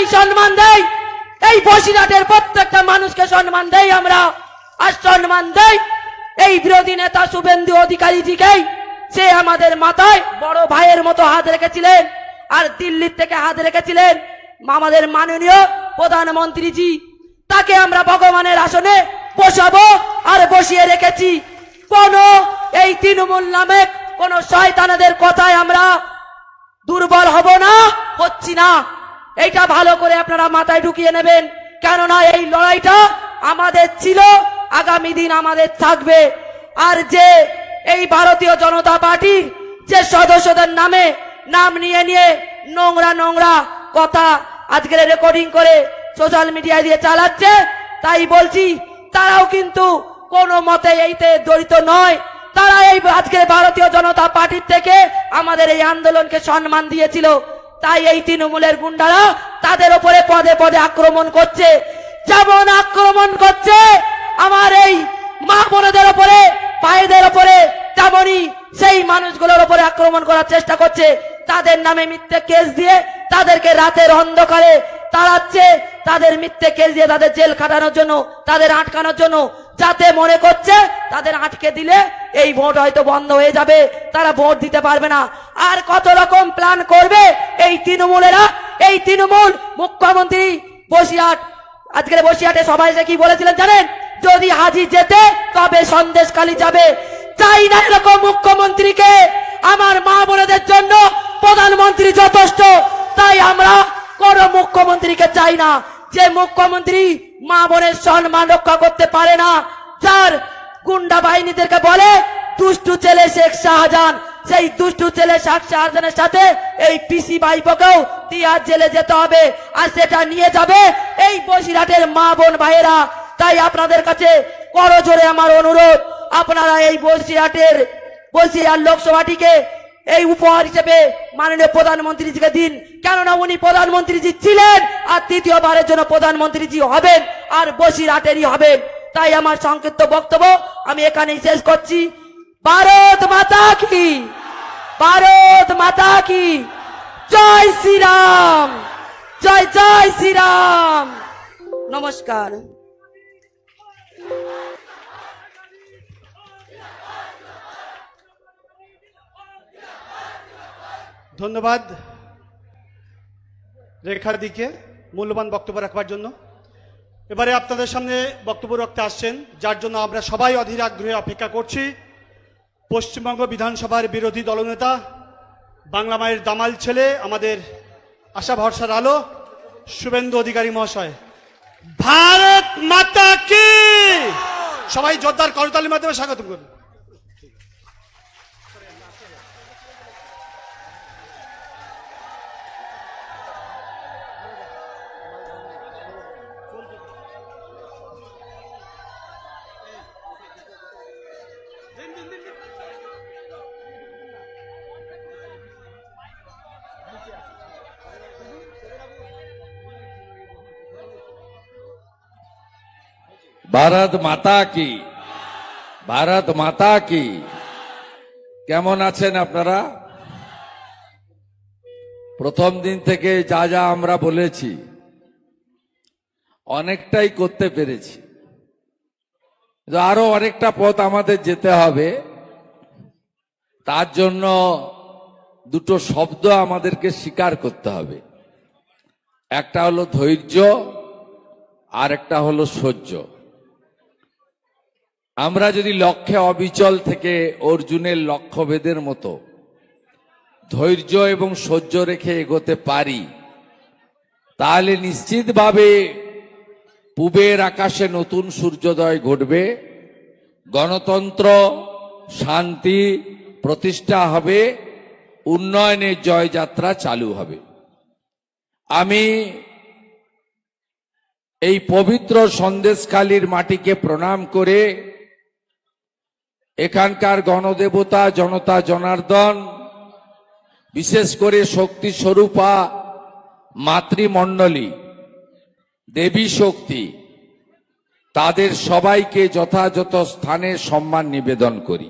এই সম্মান দেই। এই বসিরহাটের প্রত্যেকটা মানুষকে সম্মান দেই আমরা। আর সম্মান দেই এই বিরোধী নেতা শুভেন্দু অধিকারীজিকেই। সে আমাদের মাথায় বড় ভাইয়ের মতো হাত রেখেছিলেন আর দিল্লির থেকে হাত রেখেছিলেন আমাদের মাননীয় প্রধানমন্ত্রীজি। তাকে আমরা ভগবানের আসনে বসাবো আর বসিয়ে রেখেছি। কোন এই তৃণমূল নামে কোন শয়তানাদের কথায় আমরা দুর্বল হব না, হচ্ছি না। এইটা ভালো করে আপনারা মাথায় ঢুকিয়ে নেবেন। কেননা এই লড়াইটা আমাদের ছিল, আগামী দিন আমাদের থাকবে। আর যে এই ভারতীয় জনতা পার্টির যে সদস্যদের নামে নাম নিয়ে নিয়ে নোংরা নোংরা কথা আজকের রেকর্ডিং করে সোশ্যাল মিডিয়ায় দিয়ে চালাচ্ছে, তাই বলছি, তারাও কিন্তু কোনো মতে এইতে জড়িত নয়। তারা এই আজকের ভারতীয় জনতা পার্টির থেকে আমাদের এই আন্দোলনকে সম্মান দিয়েছিল। তাই এই তৃণমূলের গুন্ডারা তাদের উপরে পদে পদে আক্রমণ করছে। যেমন আক্রমণ করছে আমার এই মা বোনেদের উপরে পায়েদের উপরে তেমনই সেই মানুষগুলোর উপরে আক্রমণ করার চেষ্টা করছে। তাদের নামে মিথ্যে কেস দিয়ে তাদেরকে রাতের অন্ধকারে তাড়াচ্ছে। তাদের মিথ্যে কেস দিয়ে তাদের জেল খাটানোর জন্য, তাদের আটকানোর জন্য যাতে মনে করছে তাদের আটকে দিলে এই ভোট হয়তো বন্ধ হয়ে যাবে, তারা ভোট দিতে পারবে না। আর কত রকম প্ল্যান করবে এই তৃণমূলেরা? এই তৃণমূল মুখ্যমন্ত্রী বসিরহাট আজকের বসিরহাটে সবাই কি বলেছিলেন জানেন? যদি হাজি যেতে, তবে সন্দেশকালী যাবে। চাই না এরকম মুখ্যমন্ত্রীকে। আমার মা বোনেদের জন্য প্রধানমন্ত্রী যথেষ্ট, তাই আমরা কোন মুখ্যমন্ত্রীকে চাই না। যে মুখ্যমন্ত্রী মা বোনের সম্মান রক্ষা করতে পারে না। যার গুন্ডা বাহিনীদেরকে বলে, দুষ্টু ছেলে শেখ শাহজাহান। সেই দুষ্টু ছেলে শেখ শাহজাহানের সাথে এই পিসি ভাইপোকেও তিয়ার জেলে যেতে হবে। আর সেটা নিয়ে যাবে এই বসিরহাটের মা বোন ভাইয়েরা। তাই আপনাদের কাছে করজোরে আমার অনুরোধ, আপনারা এই বসিরহাটের, বসিরহাট লোকসভাটিকে এই উপহার হিসেবে মাননীয় প্রধানমন্ত্রীজিকে দিন। কেননা উনি প্রধানমন্ত্রীজি ছিলেন আর তৃতীয়বারের জন্য প্রধানমন্ত্রীজি হবেন আর বসিরহাটেরই হবেন। তাই আমার সংক্ষিপ্ত বক্তব্য আমি এখানেই শেষ করছি। ভারত মাতা কি? ভারত মাতা কি? জয় শ্রীরাম! জয় জয় শ্রীরাম! নমস্কার। ধন্যবাদ রেখার দিকে মূল্যবান বক্তব্য রাখবার জন্য। এবারে আপনাদের সামনে বক্তব্য রাখতে আসছেন, যার জন্য আমরা সবাই অধীর আগ্রহে অপেক্ষা করছি। পশ্চিমবঙ্গ বিধানসভার বিরোধী দলনেতা, বাংলা মায়ের দামাল ছেলে, আমাদের আশা ভরসার আলো, শুভেন্দু অধিকারী মহাশয়। ভারত মাতা কি? সবাই জোরদার করতালির মাধ্যমে স্বাগত করুন। ভারত মাতা কি? ভারত মাতা কি? কেমন আছেন আপনারা? প্রথম দিন থেকে যা যা আমরা বলেছি, অনেকটাই করতে পেরেছি। আরও অনেকটা পথ আমাদের যেতে হবে। তার জন্য দুটো শব্দ আমাদেরকে স্বীকার করতে হবে। একটা হলো ধৈর্য আর একটা হলো সহ্য। আমরা যদি লক্ষ্যে অবিচল থেকে অর্জুনের লক্ষ্যভেদের মতো ধৈর্য এবং সহ্য রেখে এগোতে পারি, তাহলে নিশ্চিতভাবে পূবের আকাশে নতুন সূর্যোদয় ঘটবে, গণতন্ত্র, শান্তি, প্রতিষ্ঠা হবে উন্নয়নের জয়যাত্রা চালু হবে। আমি এই পবিত্র সন্দেশখালীর মাটিকে প্রণাম করে এখানকার গণদেবতা, জনতা, জনার্দন, বিশেষ করে শক্তি স্বরূপা মাতৃমণ্ডলী, দেবী শক্তি, তাদের সবাইকে যথাযথ স্থানে সম্মান নিবেদন করি।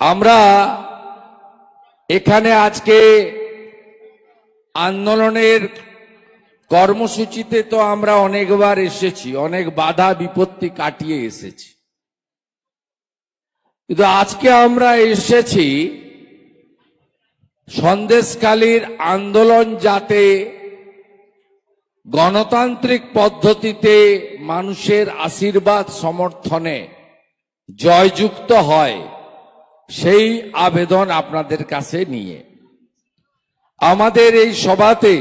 আমরা এখানে আজকে আন্দোলনের কর্মসূচিতে তো আমরা অনেকবার এসেছি, অনেক বাধা বিপত্তি কাটিয়ে এসেছি। কিন্তু আজকে আমরা এসেছি সন্দেশকালীর আন্দোলন যাতে গণতান্ত্রিক পদ্ধতিতে মানুষের আশীর্বাদ সমর্থনে জয়যুক্ত হয়, সেই আবেদন আপনাদের কাছে নিয়ে। আমাদের এই সভাতে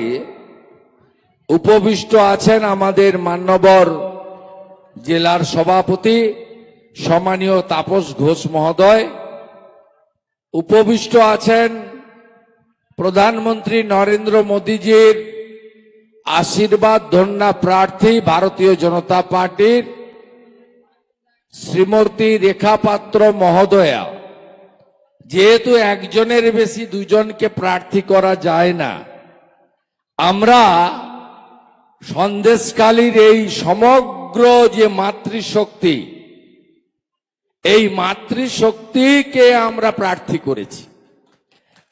উপবিষ্ট আছেন আমাদের মান্যবর জেলার সভাপতি সম্মানীয় তাপস ঘোষ মহোদয়, উপবিষ্ট আছেন প্রধানমন্ত্রী নরেন্দ্র মোদীজির আশীর্বাদ ধন্যা প্রার্থী ভারতীয় জনতা পার্টির শ্রীমতী রেখা পাত্র মহোদয়া। যেহেতু একজনের বেশি দুজনকে প্রার্থী করা যায় না, আমরা সন্দেশকালীর এই সমগ্র যে মাতৃশক্তি এই মাতৃশক্তিকে আমরা প্রার্থী করেছি।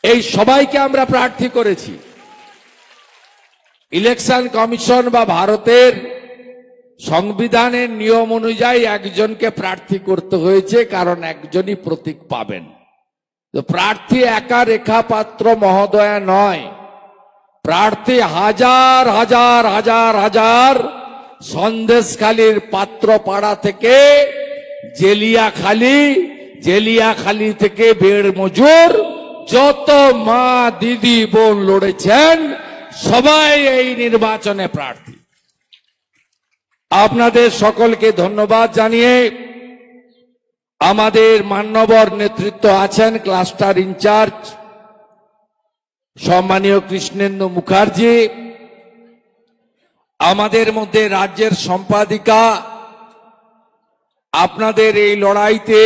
এই সবাইকে আমরা প্রার্থী করেছি। ইলেকশন কমিশন বা ভারতের সংবিধানের নিয়ম অনুযায়ী একজনকে প্রার্থী করতে হয়েছে, কারণ একজনই প্রতীক পাবেন। তো প্রার্থী একা রেখা পাত্র মহোদয়া নয়। প্রার্থী হাজার হাজার হাজার হাজার সন্দেশখালীর পাত্র পাড়া থেকে জেলিয়াখালী জেলিয়াখালী থেকে বেড় মজুর, যত মা দিদি বোন লড়েছেন, সবাই এই নির্বাচনে প্রার্থী। আপনাদের সকলকে ধন্যবাদ জানিয়ে আমাদের মান্যবর নেতৃত্ব আছেন ক্লাস্টার ইনচার্জ সম্মানীয় কৃষ্ণেন্দু মুখার্জি, আমাদের মধ্যে রাজ্যের সম্পাদিকা আপনাদের এই লড়াইতে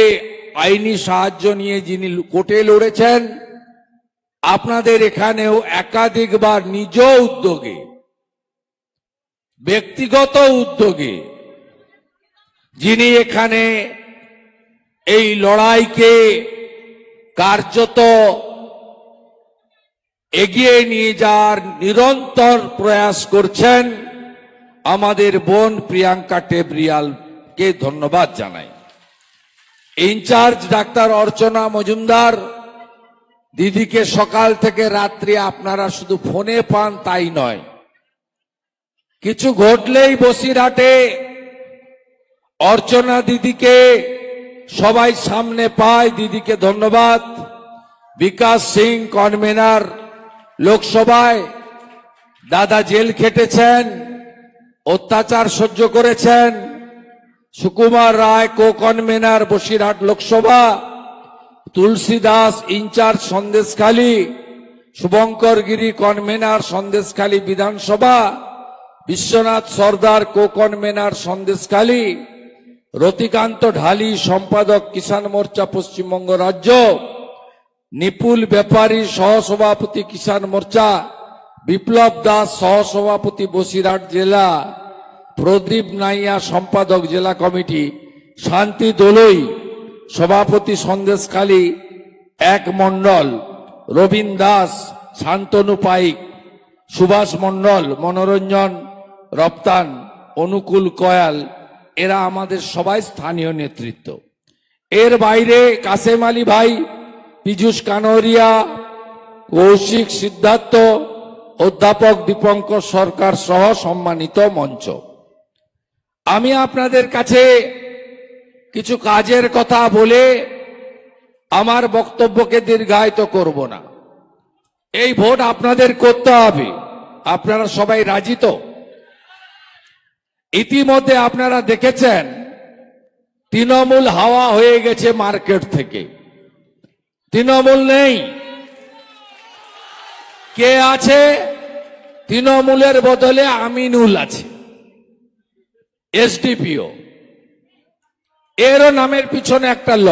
আইনি সাহায্য নিয়ে যিনি কোর্টে লড়েছেন, আপনাদের এখানেও একাধিকবার নিজ উদ্যোগে, ব্যক্তিগত উদ্যোগে যিনি এখানে এই লড়াইকে কার্যত এগিয়ে নিয়ে যাওয়ার নিরন্তর প্রয়াস করছেন আমাদের বোন প্রিয়াঙ্কা টেবরিয়ালকে ধন্যবাদ জানাই। ইনচার্জ ডাক্তার অর্চনা মজুমদার, দিদিকে সকাল থেকে রাত্রি আপনারা শুধু ফোনে পান, তাই নয়। কিছু ঘটলেই বসিরহাটে অর্চনা দিদিকে সবাই সামনে পায়, দিদিকে ধন্যবাদ। বিকাশ সিং, কনভেনার লোকসভায় দাদা জেল খেটেছেন, অত্যাচার সহ্য করেছেন। Sukumar Ray co convener Basirhat Lok Sabha Tulsi Das in charge Sandeshkhali, Shubhankar Giri convener Sandeshkhali Vidhan Sabha, Biswanath Sardar co convener Sandeshkhali, Ratikanta Dhali সম্পাদক কিষাণ মোর্চা পশ্চিমবঙ্গ রাজ্য, নিপুল ব্যাপারী সহসভাপতি কিষাণ মোর্চা, বিপ্লব দাস সহসভাপতি বসিরহাট জেলা। প্রদীপ নাইয়া সম্পাদক জেলা কমিটি, শান্তি দোলই, সভাপতি সন্দেশখালী এক মণ্ডল, রবীন দাস, শান্তনু পাইক, সুভাষ মণ্ডল, মনোরঞ্জন, রপ্তান, অনুকূল কয়াল, এরা আমাদের সবাই স্থানীয় নেতৃত্ব। এর বাইরে কাসেম আলী ভাই, পীযুষ কানোরিয়া, কৌশিক সিদ্ধার্থ, অধ্যাপক দীপঙ্কর সরকার সহ সম্মানিত মঞ্চ। আমি আপনাদের কাছে কিছু কাজের কথা বলে আমার বক্তব্যকে দীর্ঘায়িত করব না। এই ভোট আপনাদের করতে হবে। আপনারা সবাই রাজি তো? ইতিমধ্যে আপনারা দেখেছেন, তৃণমূল হাওয়া হয়ে গেছে মার্কেট থেকে। তৃণমূল নেই। কে আছে? তৃণমূলের বদলে আমিনুল আছে। এসডিপিও। এরও নামের পিছনে একটা ল।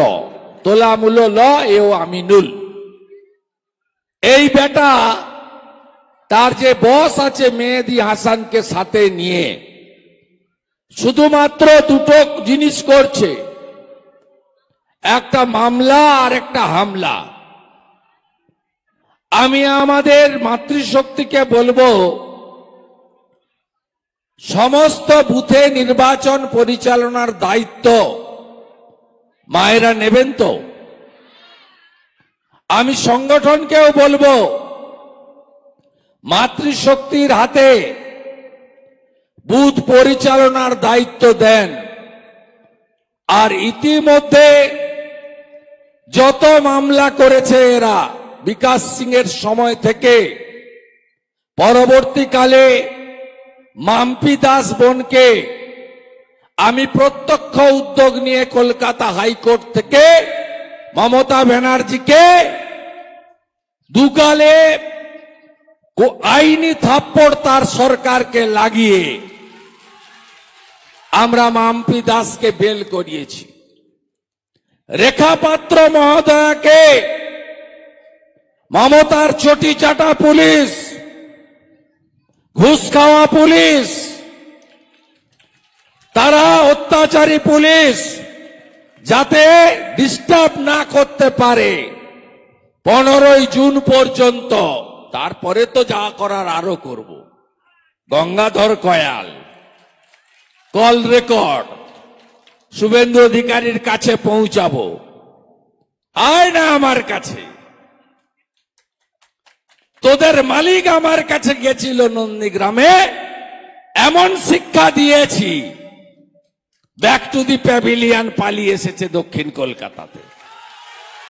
তোলামূল ল, এও আমিনুল এই বেটা তার যে বস আছে মেহেদি হাসানকে সাথে নিয়ে, শুধুমাত্র দুটো জিনিস করছে। একটা মামলা আর একটা হামলা। আমি আমাদের মাতৃশক্তিকে বলব সমস্ত বুথে নির্বাচন পরিচালনার দায়িত্ব মায়েরা নেবেন তো? আমি সংগঠনকেও বলব, মাতৃশক্তির হাতে বুথ পরিচালনার দায়িত্ব দেন। আর ইতিমধ্যে যত মামলা করেছে এরা, বিকাশ সিং এর সময় থেকে, পরবর্তীকালে মাম্পি দাস বোনকে আমি প্রত্যক্ষ উদ্যোগ নিয়ে কলকাতা হাইকোর্ট থেকে মমতা ব্যানার্জিকে দুকালে আইনি থাপ্পড় তার সরকারকে লাগিয়ে আমরা মাম্পি দাসকে বেল করিয়েছি। রেখা পাত্র মহোদয়াকে মমতার চটি চাটা পুলিশ ঘুষ খাওয়া পুলিশ। তারা অত্যাচারী পুলিশ যাতে ডিস্টার্ব না করতে পারে। পনেরোই জুন পর্যন্ত, তারপরে তো যা করার আরও করব। গঙ্গাধর কয়াল, কল রেকর্ড, শুভেন্দু অধিকারীর কাছে পৌঁছাবো। আয় না আমার কাছে। তোদের মালিক আমার কাছে গেছিল নন্দীগ্রামে, এমন শিক্ষা দিয়েছি। ব্যাক টু দি প্যাভিলিয়ান পালিয়ে এসেছে দক্ষিণ কলকাতাতে।